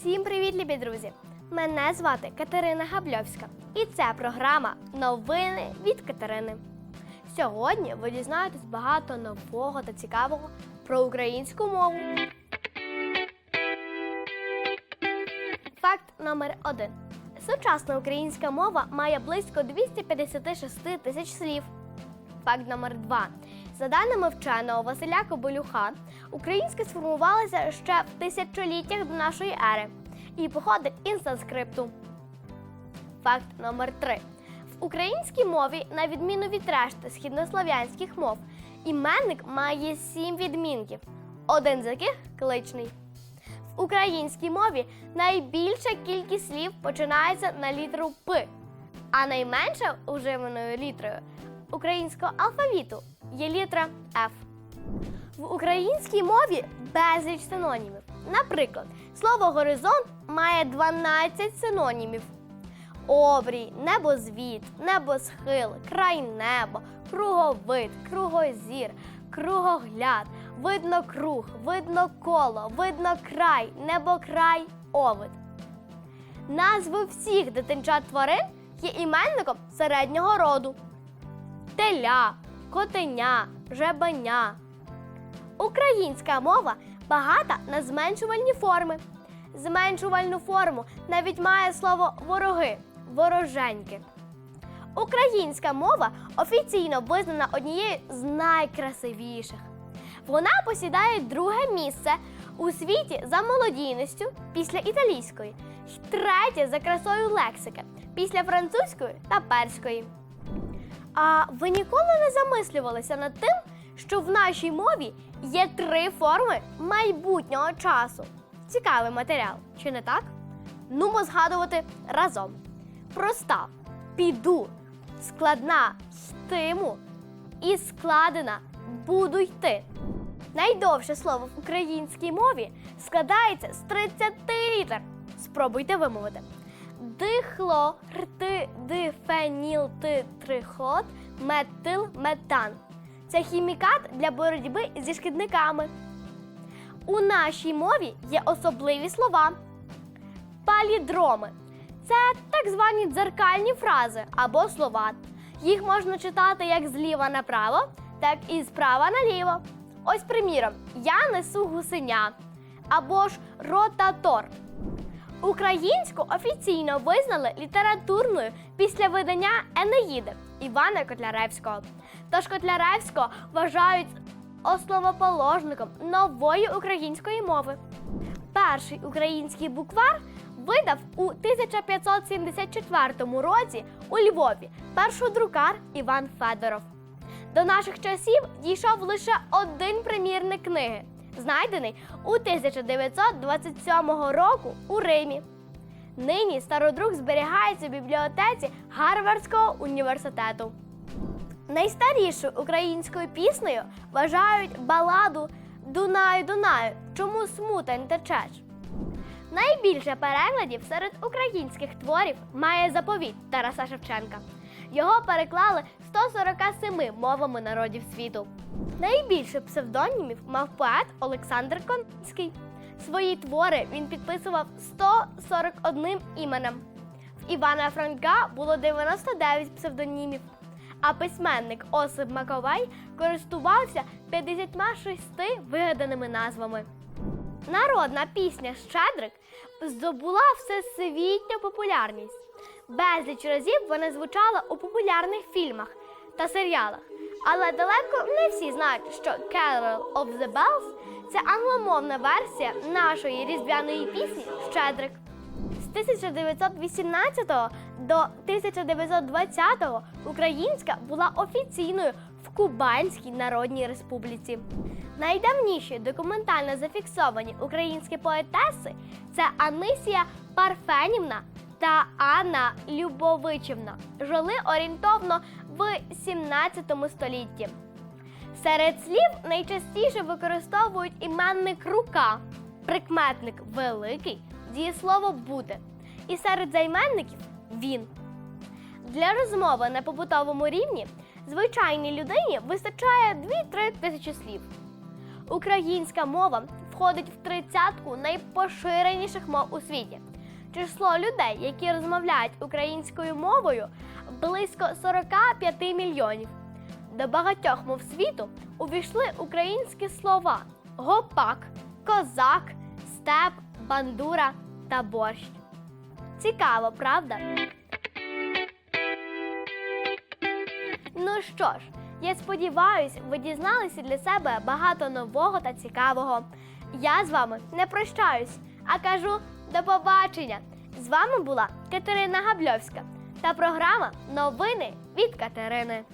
Всім привіт, любі друзі! Мене звати Катерина Габльовська, і це програма Новини від Катерини. Сьогодні ви дізнаєтесь багато нового та цікавого про українську мову. Факт номер один. Сучасна українська мова має близько 256 тисяч слів. Факт номер два. За даними вченого Василя Кобилюха, українська сформувалася ще в тисячоліттях до нашої ери і походить із санскрипту. Факт номер три. В українській мові, на відміну від решти східнослов'янських мов, іменник має сім відмінків, один з яких кличний. В українській мові найбільша кількість слів починається на літеру П, а найменша уживаною літерою українського алфавіту є літера Ф. В українській мові безліч синонімів. Наприклад, слово горизонт має 12 синонімів: обрій, небозвід, небосхил, край неба, круговид, кругозір, кругогляд, видно круг, видно коло, видно край, небокрай, овид. Назви всіх дитинчат тварин є іменником середнього роду: теля, котеня, жебеня. Українська мова багата на зменшувальні форми. Зменшувальну форму навіть має слово вороги, вороженьки. Українська мова офіційно визнана однією з найкрасивіших. Вона посідає друге місце у світі за молодійністю після італійської, третє за красою лексики після французької та перської. А ви ніколи не замислювалися над тим, що в нашій мові є три форми майбутнього часу. Цікавий матеріал, чи не так? Нумо згадувати разом. Проста піду, складна йтиму і складена буду йти. Найдовше слово в українській мові складається з 30 літер. Спробуйте вимовити. Дихло, рти. Це хімікат для боротьби зі шкідниками. У нашій мові є особливі слова. Палідроми це так звані дзеркальні фрази або слова. Їх можна читати як зліва направо, так і справа наліво. Ось, приміром, я несу гусеня або ж ротатор. Українську офіційно визнали літературною після видання Енеїди Івана Котляревського. Тож Котляревського вважають основоположником нової української мови. Перший український буквар видав у 1574 році у Львові першодрукар Іван Федоров. До наших часів дійшов лише один примірник книги, знайдений у 1927 року у Римі. Нині стародрук зберігається в бібліотеці Гарвардського університету. Найстарішою українською піснею вважають баладу Дунаю Дунаю, чому смутень течеш. Найбільше перекладів серед українських творів має заповіт Тараса Шевченка. Його переклали 147 мовами народів світу. Найбільше псевдонімів мав поет Олександр Конський. Свої твори він підписував 141 іменем. В Івана Франка було 99 псевдонімів, а письменник Осип Маковей користувався 56 вигаданими назвами. Народна пісня Щедрик здобула всесвітню популярність. Безліч разів вона звучала у популярних фільмах та серіалах. Але далеко не всі знають, що Carol of the Bells – це англомовна версія нашої різдвяної пісні Щедрик. З 1918 до 1920 українська була офіційною в Кубанській Народній Республіці. Найдавніші документально зафіксовані українські поетеси це Анисія Парфенівна та Анна Любовичівна. Жили орієнтовно в 17 столітті. Серед слів найчастіше використовують іменник рука, прикметник великий, дієслово бути. І серед займенників він. Для розмови на побутовому рівні звичайній людині вистачає 2-3 тисячі слів. Українська мова входить в тридцятку найпоширеніших мов у світі. Число людей, які розмовляють українською мовою, близько 45 мільйонів. До багатьох мов світу увійшли українські слова: гопак, козак, степ, бандура та борщ. Цікаво, правда? Ну що ж, я сподіваюся, ви дізналися для себе багато нового та цікавого. Я з вами не прощаюсь, а кажу до побачення. З вами була Катерина Габльовська та програма Новини від Катерини.